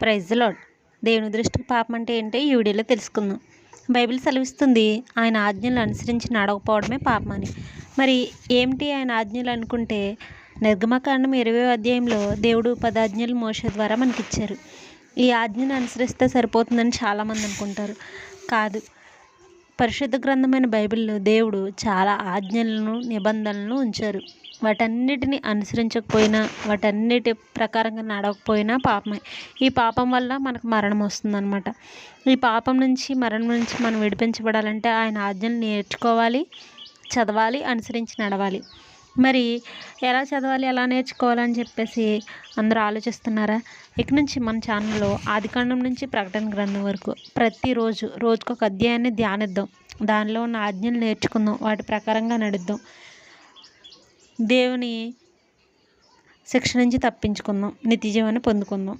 Praise lord దేవుని దృష్టికి పాపం అంటే ఏంటో ఈ వీడియోలో తెలుసుకుందాం. బైబిల్ సెలవిస్తుంది ఆయన ఆజ్ఞలు అనుసరించి నడవకపోవడమే పాపం అని. మరి ఏమిటి ఆయన ఆజ్ఞలు అనుకుంటే నిర్గమకాండం ఇరవై అధ్యాయంలో దేవుడు పదాజ్ఞలు మోస ద్వారా మనకి ఇచ్చారు ఈ ఆజ్ఞను అనుసరిస్తే సరిపోతుందని చాలామంది అనుకుంటారు. కాదు పరిశుద్ధ గ్రంథమైన బైబిల్లో దేవుడు చాలా ఆజ్ఞలను నిబంధనలను ఉంచారు. వాటన్నిటిని అనుసరించకపోయినా వాటన్నిటి ప్రకారంగా నడవకపోయినా పాపమే. ఈ పాపం వల్ల మనకు మరణం వస్తుందన్నమాట. ఈ పాపం నుంచి మరణం నుంచి మనం విడిపించబడాలంటే ఆయన ఆజ్ఞలు నేర్చుకోవాలి చదవాలి అనుసరించి నడవాలి. మరి ఎలా చదవాలి ఎలా నేర్చుకోవాలని చెప్పేసి అందరూ ఆలోచిస్తున్నారా? ఇక నుంచి మన ఛానల్లో ఆదికాండం నుంచి ప్రకటన గ్రంథం వరకు ప్రతిరోజు రోజుకొక అధ్యాయాన్ని ధ్యానిద్దాం. దానిలో ఉన్న ఆజ్ఞలు నేర్చుకుందాం. వాటి ప్రకారంగా నడుద్దాం. దేవుని శిక్ష నుంచి తప్పించుకుందాం. నిత్య జీవాన్ని పొందుకుందాం.